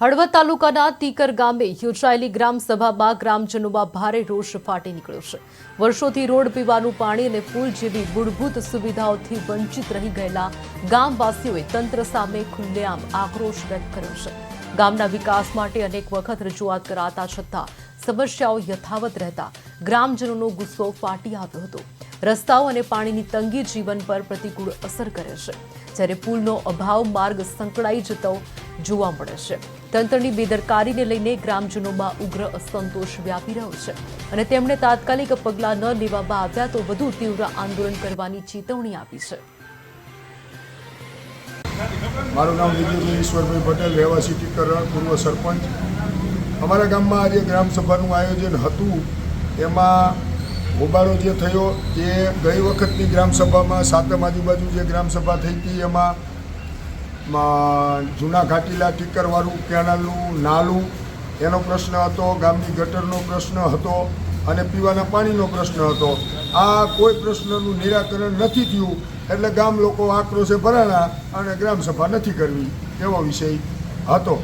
હળવદ તાલુકાના તીકર ગામે યોજાયેલી ગ્રામ સભામાં ગ્રામજનોમાં ભારે રોષ ફાટી નીકળ્યો છે. વર્ષોથી રોડ પીવાનું પાણી અને પુલ જેવી મૂળભૂત સુવિધાઓથી વંચિત રહી ગયેલા ગામવાસીઓએ તંત્ર સામે ખુલ્લેઆમ આક્રોશ વ્યક્ત કર્યો છે. ગામના વિકાસ માટે અનેક વખત રજૂઆત કરાતા છતાં સમસ્યાઓ યથાવત રહેતા ગ્રામજનોનો ગુસ્સો ફાટી આવ્યો હતો. રસ્તાઓ અને પાણીની તંગી જીવન પર પ્રતિકૂળ અસર કરે છે. જ્યારે પુલનો અભાવ માર્ગ સંકળાઈ જતો જોવા મળે છે. તંત્રની બેદરકારીને લઈને ગ્રામજનોમાં ઉગ્ર અસંતોષ વ્યાપી રહ્યો છે. અને તેમણે તાત્કાલિક પગલાં ન લેવામાં આવ્યા તો વધુ તીવ્ર આંદોલન કરવાની ચેતવણી આપી છે. મારું નામ વિજયભાઈ ઈશ્વરભાઈ પટેલ, રહેવાસી ટીકરણ પૂર્વ સરપંચ. અમારા ગામમાં આજે ગ્રામસભાનું આયોજન હતું. એમાં હોબાળો જે થયો એ ગઈ વખતની ગ્રામસભામાં સાતમ આજુબાજુ જે ગ્રામસભા થઈ હતી, એમાં જૂના ઘાટીલા ટીકરવાળું, કેનાલનું, નાલું, એનો પ્રશ્ન હતો, ગામની ગટરનો પ્રશ્ન હતો અને પીવાના પાણીનો પ્રશ્ન હતો. આ કોઈ પ્રશ્નનું નિરાકરણ નથી થયું, એટલે ગામ લોકો આક્રોશે ભરાણા અને ગ્રામસભા નથી કરવી, એવો વિષય હતો.